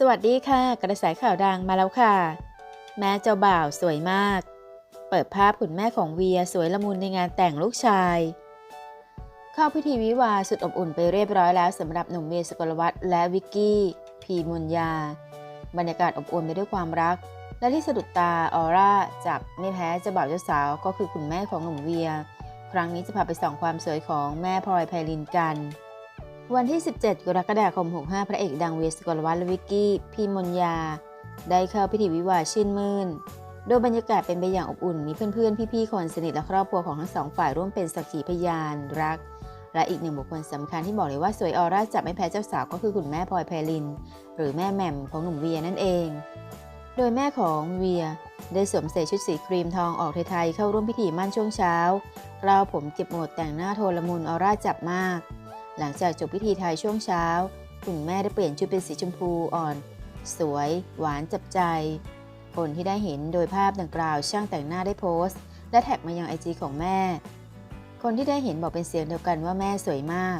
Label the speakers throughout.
Speaker 1: สวัสดีค่ะ กระแสข่าวดังมาแล้วค่ะ แม่เจ้าบ่าวสวยมาก เปิดภาพคุณแม่ของเวียสวยละมุนในงานแต่งลูกชาย เข้าพิธีวิวาสุดอบอุ่นไปเรียบร้อยแล้วสำหรับหนุ่มเวียสกลวัฒและวิกกี้ พีมุนยา บรรยากาศอบอุ่นไปด้วยความรัก และที่สะดุดตาออร่าจับไม่แพ้เจ้าบ่าวเจ้าสาวก็คือคุณแม่ของหนุ่มเวีย ครั้งนี้จะพาไปส่องความสวยของแม่พลอยไพลินกัน วันที่ 17 กรกฎาคม 65 พระเอกดังเวสกลวัฒน์และวิกกี้ พีมนยา ได้เข้าพิธีวิวาชื่นมื่น โดยบรรยากาศเป็นไปอย่างอบอุ่น มีเพื่อนๆ พี่ๆ คนสนิทและครอบครัวของทั้งสองฝ่ายร่วมเป็นสักขีพยานรัก และอีกหนึ่งบุคคลสำคัญที่บอกเลยว่าสวยออร่าจับไม่แพ้เจ้าสาวก็คือคุณแม่พลอยไพลิน หรือแม่แหม่มของหนุ่มเวียนั่นเอง โดยแม่ของเวียได้สวมใส่ชุดสีครีมทองออกไทยๆเข้าร่วมพิธีมั่นช่วงเช้ากล้าวผมเก็บหมดแต่งหน้าโทนละมุนออร่าจับมาก หลังจากจบพิธีไทยช่วงเช้า คุณแม่ได้เปลี่ยนชุดเป็นสีชมพูอ่อน สวย หวานจับใจ คนที่ได้เห็นโดยภาพดังกล่าวช่างแต่งหน้าได้โพสต์ และแท็กมายังไอจีของแม่ คนที่ได้เห็นบอกเป็นเสียงเดียวกันว่าแม่สวยมาก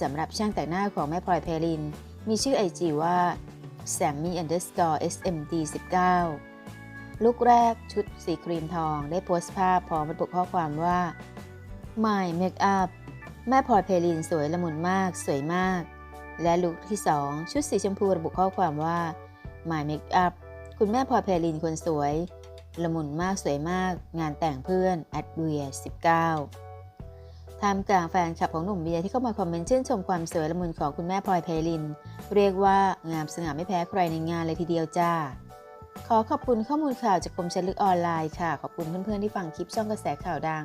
Speaker 1: สำหรับช่างแต่งหน้าของแม่พลอยเพลิน มีชื่อไอจีว่า sammy underscore smd 19ลุกแรกชุดสีครีมทองได้โพสต์ภาพพร้อมระบุข้อความว่า my makeup แม่พลอยเพลินสวยละมุนมาก สวยมาก และลุคที่2ชุดสีชมพูระบุข้อความว่า my makeup คุณแม่พลอยเพลินคนสวย ละมุนมากสวยมาก งานแต่งเพื่อน at w e a 19ท่ามกลางแฟนคลับของหนุ่มเบียร์ที่เข้ามาคอมเมนต์ชื่นชมความสวยละมุนของคุณแม่พลอยเพลิน เรียกว่างามสง่าไม่แพ้ใครในงานเลยทีเดียวจ้าขอขอบคุณข้อมูลข่าวจากกรมชันลึกออนไลน์ค่ะ ขอบคุณเพื่อนๆที่ฟังคลิปช่องกระแสข่าวดัง